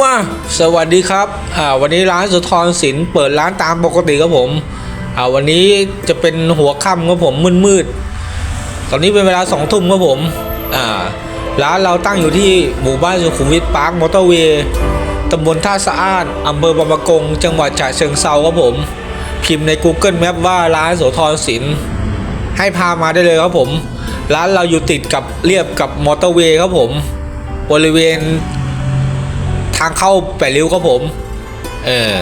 มาสวัสดีครับอ่าวันนี้ร้านสุทรศิลป์เปิดร้านตามปกติครับผมอ่าวันนี้จะเป็นหัวค่ำครับผมมืดๆตอนนี้เป็นเวลาสองทุ่มครับผมอ่าร้านเราตั้งอยู่ที่หมู่บ้านสุขุมวิทปาร์คมอเตอร์เวย์ตำบลท่าสะอานอำเภอบางปะกง จังหวัดฉะเชิงเซาครับผม พิมพ์ใน Google Map ว่าร้านโสธรศิลป์ให้พามาได้เลยครับผม ร้านเราอยู่ติดกับเรียบกับมอเตอร์เวย์ครับผม บริเวณ ทางเข้าแปดริ้วครับผม เออ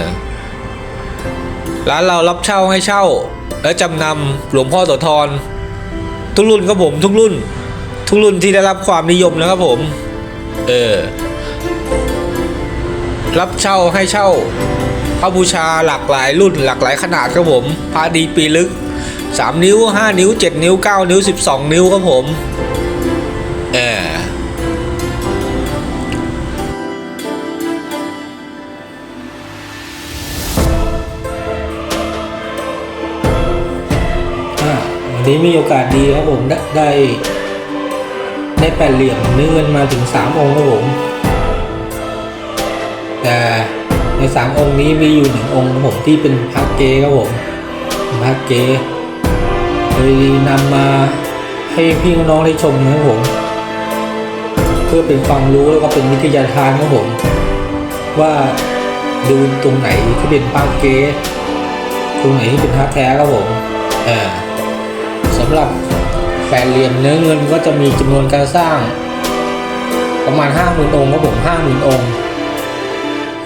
ร้านเรารับเช่าให้เช่า และจำนำหลวงพ่อโสธรทุกรุ่นครับผมทุกรุ่น ทุกรุ่นที่ได้รับความนิยมนะครับผม เออ รับเช่าให้เช่าพระบูชาหลากหลายรุ่นหลากหลายขนาดครับผมพระดีปีลึก 3 นิ้ว 5 นิ้ว 7 นิ้ว 9 นิ้ว 12 นิ้วครับผม นี้มีโอกาสดีครับผมได้ได้ได้แปดเหลี่ยมเนื้อเงินมาถึงสามองค์ครับผม แต่ในสามองค์นี้มีอยู่หนึ่งองค์ผมที่เป็นพระเกครับผมพระเกเลยนำมาให้พี่น้องได้ชมนะครับผม เพื่อเป็นความรู้แล้วก็เป็นวิทยาทานครับผม ว่าดูตรงไหนที่เป็นพระเกตรงไหนที่เป็นพระแท้ครับผมเออ สำหรับแปดเหลี่ยมเนื้อเงินก็จะมีจำนวนการสร้าง ประมาณห้าหมื่นองค์ครับผมห้าหมื่นองค์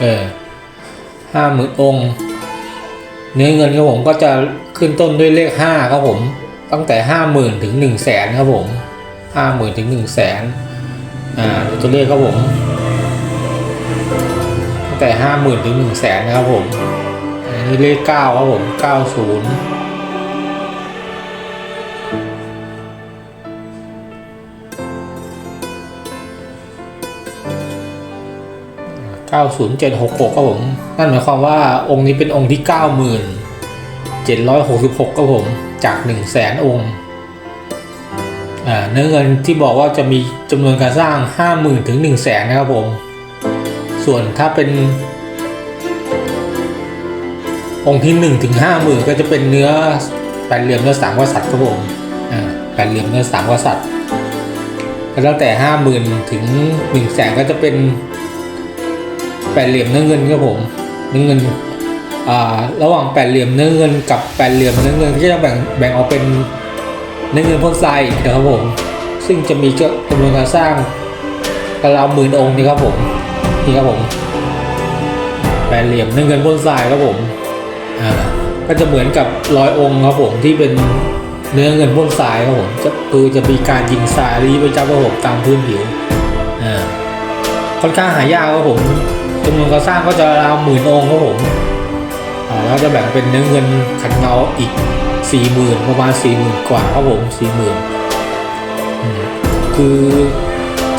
เออห้าหมื่นองค์ เนื้อเงินครับผมก็จะขึ้นต้นด้วยเลขห้าครับผมตั้งแต่ห้าหมื่นถึงหนึ่งแสนครับผมห้าหมื่นถึงหนึ่งแสนอ่าดูตัวเลขครับผม ตั้งแต่ห้าหมื่นถึงหนึ่งแสนนะครับผมอันนี้เลขเก้าครับผมเก้าศูนย์ เก้าศูนย์เจ็ดหกหกครับผม นั่นหมายความว่าองค์นี้เป็นองค์ที่เก้าหมื่นเจ็ดร้อยหกสิบหกครับผมจากหนึ่งแสนองค์อ่าเนื้อเงินที่บอกว่าจะมีจำนวนการสร้างห้าหมื่นถึงหนึ่งแสนนะครับผม ส่วนถ้าเป็น องค์ที่หนึ่งถึงห้าหมื่นก็จะเป็นเนื้อแปดเหลี่ยมเนื้อสามกษัตริย์ครับผมอ่าแปดเหลี่ยมเนื้อสามกษัตริย์แล้วตั้งแต่ห้าหมื่นถึงหนึ่งแสนก็จะเป็น แปดเหลี่ยมเนื้อเงินครับผมเนื้อเงินอ่าระหว่างแปดเหลี่ยมเนื้อเงินกับแปดเหลี่ยมเนื้อเงินก็จะแบ่งแบ่งออกเป็นเนื้อเงินพ่นทรายนะครับผม ซึ่งจะมีจำนวนการสร้างราวหมื่นองค์นี่ครับผมนี่ครับผมแปดเหลี่ยมเนื้อเงินพ่นทรายครับผมอ่าก็จะเหมือนกับรอยองค์ครับผมที่เป็นเนื้อเงินพ่นทรายครับผมจะคือจะมีการยิงทรายรีไปจับรับผมตามพื้นผิวอ่าค่อนข้างหายากครับผม จำนวนการสร้างก็จะราวหมื่นองค์ครับผมแล้วจะแบ่งเป็นเนื้อเงินขันเงาอีกสี่หมื่นประมาณสี่หมื่นกว่าครับผมสี่หมื่นคือ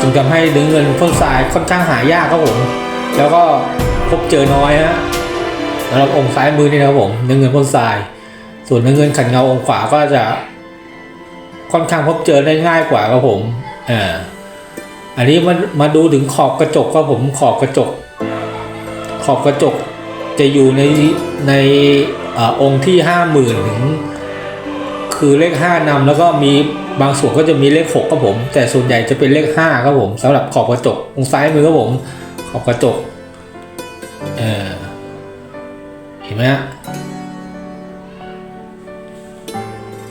จึงทำให้เนื้อเงินพ่นทรายค่อนข้างหายากครับผม แล้วก็พบเจอน้อยฮะสำหรับองค์ซ้ายมือนี่นะครับผมเนื้อเงินพ่นทราย ส่วนเนื้อเงินขันเงาองค์ขวาก็จะ ค่อนข้างพบเจอได้ง่ายกว่าครับผมอ่าอันนี้มามาดูถึงขอบกระจกครับผมขอบกระจก ขอบกระจกจะอยู่ในในอองค์ที่ห้าหมื่นถึงคือเลขห้านำแล้วก็มีบางส่วนก็จะมีเลขหกครับผม แต่ส่วนใหญ่จะเป็นเลขห้าครับผมสำหรับขอบกระจกองซ้ายมือครับผม ขอบกระจกเออเห็นไหมฮะ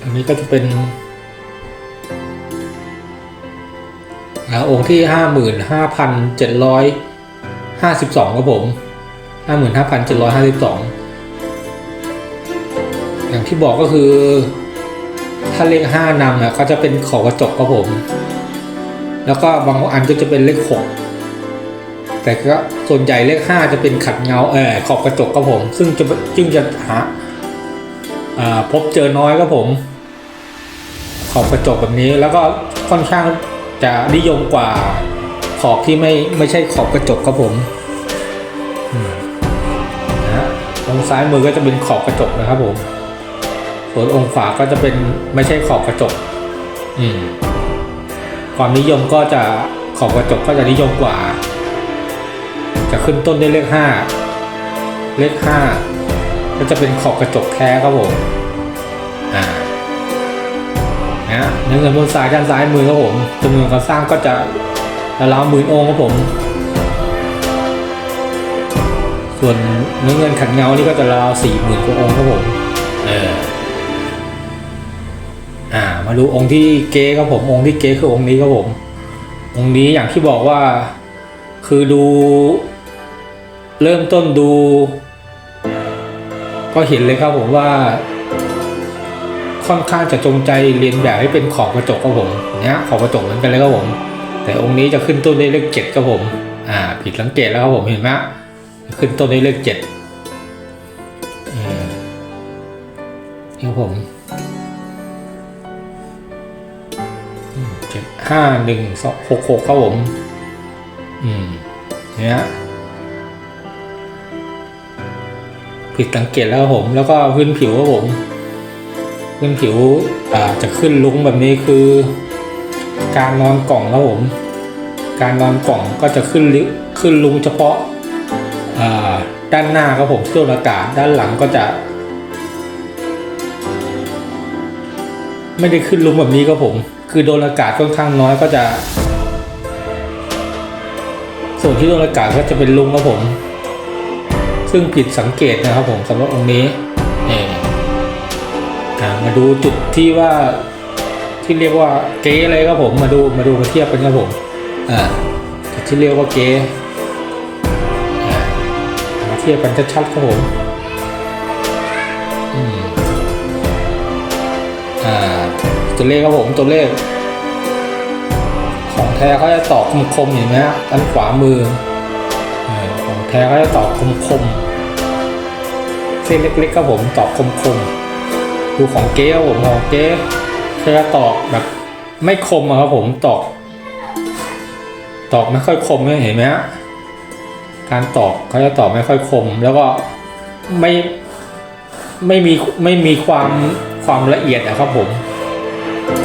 อันนี้ก็จะเป็นอ่าองค์ที่ห้าหมื่นห้าพันเจ็ดร้อยห้าสิบสองครับผม ห้าหมื่นห้าพันเจ็ดร้อยห้าสิบสองอย่างที่บอกก็คือ ถ้าเลขห้านำนะก็จะเป็นขอบกระจกครับผม แล้วก็บางอันก็จะเป็นเลขหกแต่ก็ส่วนใหญ่เลขห้าจะเป็นขัดเงาเออขอบกระจกครับผม ซึ่งจะจึงจะหาพบเจอน้อยครับผม ขอบกระจกแบบนี้แล้วก็ค่อนข้างจะนิยมกว่าขอบที่ไม่ไม่ใช่ขอบกระจกครับผม อืมะตรงซ้ายมือก็จะเป็นขอบกระจกนะครับผม ส่วนองค์ขวาก็จะเป็นไม่ใช่ขอบกระจก อืม ความนิยมก็จะขอบกระจกก็จะนิยมกว่า จะขึ้นต้นด้วยเลขห้า เลขห้าก็จะเป็นขอบกระจกแท้ครับผม อ่านะเนื้อเงินบนซ้ายด้านซ้ายมือครับผมจำนวนการสร้างก็จะราวๆหมื่นองค์ครับผม ส่วนเนื้อเงินขัดเงานี่ก็จะราวสี่หมื่นกว่าองค์ครับผม เออ อ่า มาดูองค์ที่เก๊ครับผม องค์ที่เก๊คือองค์นี้ครับผม องค์นี้อย่างที่บอกว่า คือดู เริ่มต้นดู ก็เห็นเลยครับผมว่า ค่อนข้างจะจงใจเรียนแบบให้เป็นขอบกระจกครับผมเนี้ยขอบกระจกเหมือนกันเลยครับผม แต่องค์นี้จะขึ้นต้นด้วยเลขเจ็ดครับผม อ่า ผิดสังเกตแล้วครับผมเห็นไหม ขึ้นต้นด้วยเลขเจ็ดนี่ครับผมเจ็ดห้าหนึ่งสองหกหกครับผม อืมเนี้ยผิดสังเกตแล้วผม แล้วก็พื้นผิวครับผม พื้นผิวอ่าจะขึ้นลุ้งแบบนี้คือ การนอนกล่องครับผม การนอนกล่องก็จะขึ้นลิขึ้นลุ้งเฉพาะ ด้านหน้าครับผมที่โดนอากาศด้านหลังก็จะ ไม่ได้ขึ้นลุงแบบนี้ครับผม คือโดนอากาศค่อนข้างน้อยก็จะ ส่วนที่โดนอากาศก็จะเป็นลุงครับผม ซึ่งผิดสังเกตนะครับผมสำหรับองค์นี้นี่มาดูจุดที่ว่าที่เรียกว่าเก๊เลยครับผมมาดูมาดูมาเทียบกันครับผมอ่าที่เรียกว่าเก๊ ทียบกันชัดๆครับผมอ่าตัวเลขครับผมตัวเลข ของแท้เขาจะตอกคมๆเห็นไหมฮะด้านขวามือของแท้เขาจะตอกคมๆเส้นเล็กๆครับผมตอกคมๆดูของเก๊ครับผมของเก๊คือตอกแบบไม่คมครับผมตอก ตอกไม่ค่อยคมเนี่ยเห็นไหมฮะ การตอกเขาจะตอกไม่ค่อยคม แล้วก็ไม่ไม่มีไม่มีความความละเอียดอะครับผม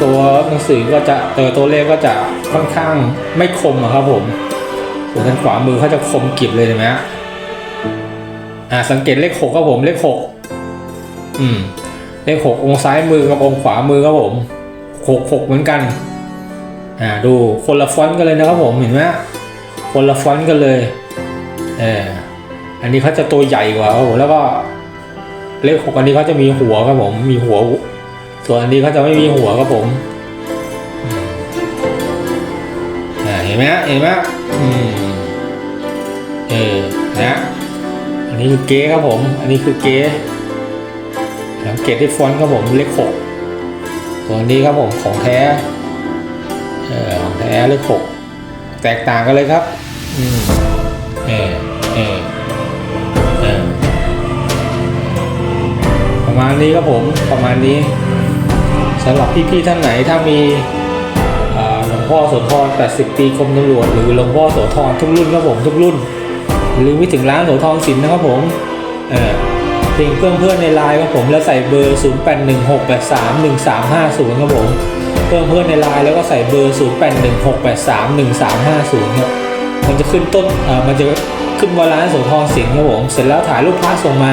ตัวหนังสือก็จะตัวตัวเลขก็จะค่อนข้างไม่คมอะครับผมส่วนทางขวามือเขาจะคมกริบเลยเห็นไหมฮะอ่าสังเกตเลขหกครับผมเลขหกอืมเลขหกองซ้ายมือกับองขวามือครับผมหกหกเหมือนกันอ่าดูคนละฟอนต์กันเลยนะครับผมเห็นไหมคนละฟอนต์กันเลย เอออันนี้เขาจะตัวใหญ่กว่าครับผมแล้วก็เลขหกอันนี้เขาจะมีหัวครับผม มีหัว ส่วนอันนี้เขาจะไม่มีหัวครับผมเห็นไหมเห็นไหมอืมเออนะอันนี้คือเก๊ครับผม อันนี้คือเก๊สังเกตที่ฟอนต์ครับผมเลขหกตัวนี้ครับผมของแท้เออของแท้เลขหกแตกต่างกันเลยครับ อืม เออเออเออประมาณนี้ครับผมประมาณนี้สำหรับพี่ๆท่านไหนถ้ามีหลวงพ่อโสธร80 ปีกรมตำรวจหรือหลวงพ่อโสธรทุกรุ่นครับผมทุกรุ่น หรือไม่ถึงร้านโสธรสินนะครับผมเออเพียงเพื่อนเพื่อนในไลน์ครับผมแล้วใส่เบอร์ 0816831350ครับผมเพื่อนเพื่อนในไลน์แล้วก็ใส่เบอร์ 0816831350ครับ มันจะขึ้นต้นอ่ามันจะขึ้นวาร้านโสธรสินครับผมเสร็จแล้วถ่ายรูปพระส่งมา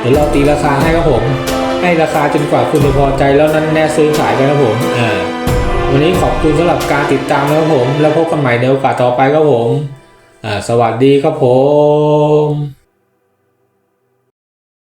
เดี๋ยวเราตีราคาให้ครับผม ให้ราคาจนกว่าคุณจะพอใจแล้วนั้นแน่ซื้อขายกันครับผมอ่าวันนี้ขอบคุณสำหรับการติดตามนะครับผม แล้วพบกันใหม่ในโอกาสต่อไปครับผมอ่าสวัสดีครับผม